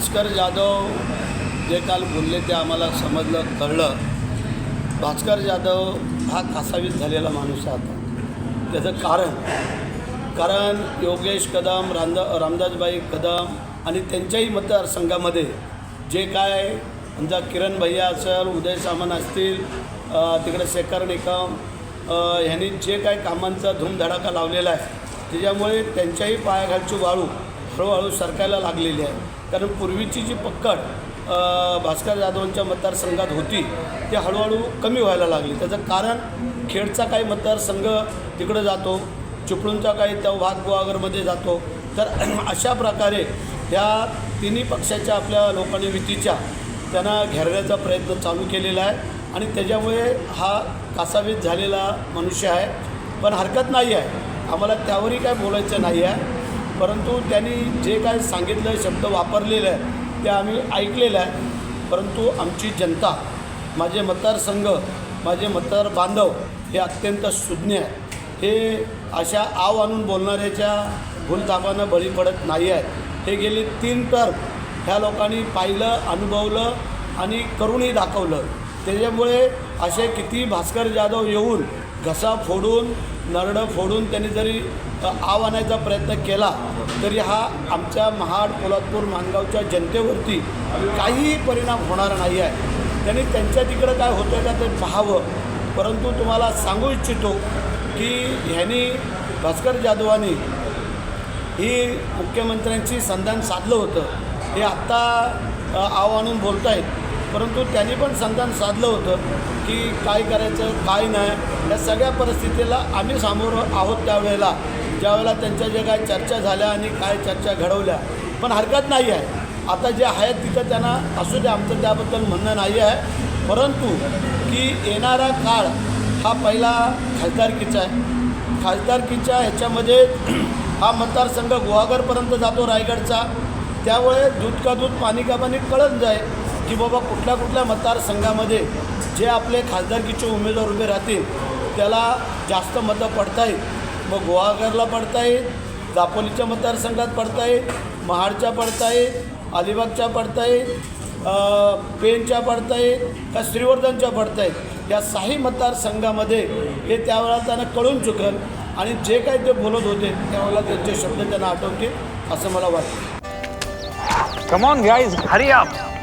भास्कर जाधव जे काल बोलले ते आम्हाला समजलं कळलं. भास्कर जाधव हा कासावीस झालेला माणूस आहे आता. त्याचं कारण कारण योगेश कदम रामदा रामदासबाई कदम आणि त्यांच्याही मतदारसंघामध्ये जे काय समजा किरण भैया असेल उदय सामंत असतील तिकडे शेखर निकम ह्यांनी जे काय कामांचा धूमधडाका लावलेला आहे त्याच्यामुळे त्यांच्याही पायाखालची वाळू हळूहळू सरकायला लागलेली आहे. कारण पूर्वीची जी पक्कड भास्कर जाधवांच्या मतदारसंघात होती ती हळूहळू कमी व्हायला लागली. त्याचं कारण खेडचा काही मतदारसंघ तिकडं जातो चिपळूणचा काही त्या भाग गुहागरमध्ये जातो. तर अशा प्रकारे ह्या तिन्ही पक्षाच्या आपल्या लोकांनी युतीच्या त्यांना घेरण्याचा प्रयत्न चालू केलेला आहे. आणि त्याच्यामुळे हा कासावीस झालेला मनुष्य आहे. पण हरकत नाही आहे. आम्हाला त्यावरही काय बोलायचं नाही आहे. परंतु त्यांनी जे काय सांगितलं शब्द वापरलेलं आहे ते आम्ही ऐकलेलं आहे परंतु आमची जनता माझे मतदारसंघ माझे मतदार बांधव हे अत्यंत सुज्ञ आहे हे अशा आव आणून बोलणाऱ्याच्या भूलतापानं बळी पडत नाही आहेत. हे गेली तीन टर्म ह्या लोकांनी पाहिलं अनुभवलं आणि करूनही दाखवलं. त्याच्यामुळे असे किती भास्कर जाधव येऊन घसा फोडून नरडं फोडून त्यांनी जरी आव आणायचा प्रयत्न केला तरी हा आमच्या महाड पोलादपूर मानगावच्या जनतेवरती काहीही परिणाम होणार नाही आहे. त्यांनी त्यांच्या तिकडं काय होतं का ते पाहावं. परंतु तुम्हाला सांगू इच्छितो की ह्यांनी भास्कर जाधवांनी ही मुख्यमंत्र्यांची संधान साधलं होतं. हे आत्ता आव आणून बोलत आहेत परंतु त्यांनी पण संधान साधलं होतं की काय करायचं काय नाही. या सगळ्या परिस्थितीला आम्ही सामोर आहोत त्यावेळेला. ज्यावेळेला त्यांच्या जे काय चर्चा झाल्या आणि काय चर्चा घडवल्या. पण हरकत नाही आहे. आता जे आहेत तिथं त्यांना असू दे आमचं त्याबद्दल म्हणणं नाही आहे. परंतु की येणारा काळ हा पहिला खासदारकीचा आहे. खासदारकीच्या ह्याच्यामध्ये हा मतदारसंघ गुहागरपर्यंत जातो रायगडचा. त्यामुळे दूध का दूध पाणी का पाणी कळत जाईल की बाबा कुठल्या कुठल्या मतदारसंघामध्ये जे आपले खासदारकीचे उमेदवार उभे राहतील त्याला जास्त मतं पडतायत मग गुहागरला पडतायत दापोलीच्या मतदारसंघात पडतायत महाडच्या पडतायत अलिबागच्या पडतायत पेनच्या पडतायत का श्रीवर्धनच्या पडतायत या साही मतदारसंघामध्ये हे त्यावेळेला त्यांना कळून चुकल आणि जे काही ते बोलत होते त्यावेळेला त्यांचे शब्द त्यांना आठवतील असं मला वाटतं. कमॉन गाईज हरी आप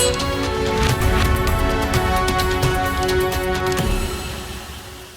Thanks.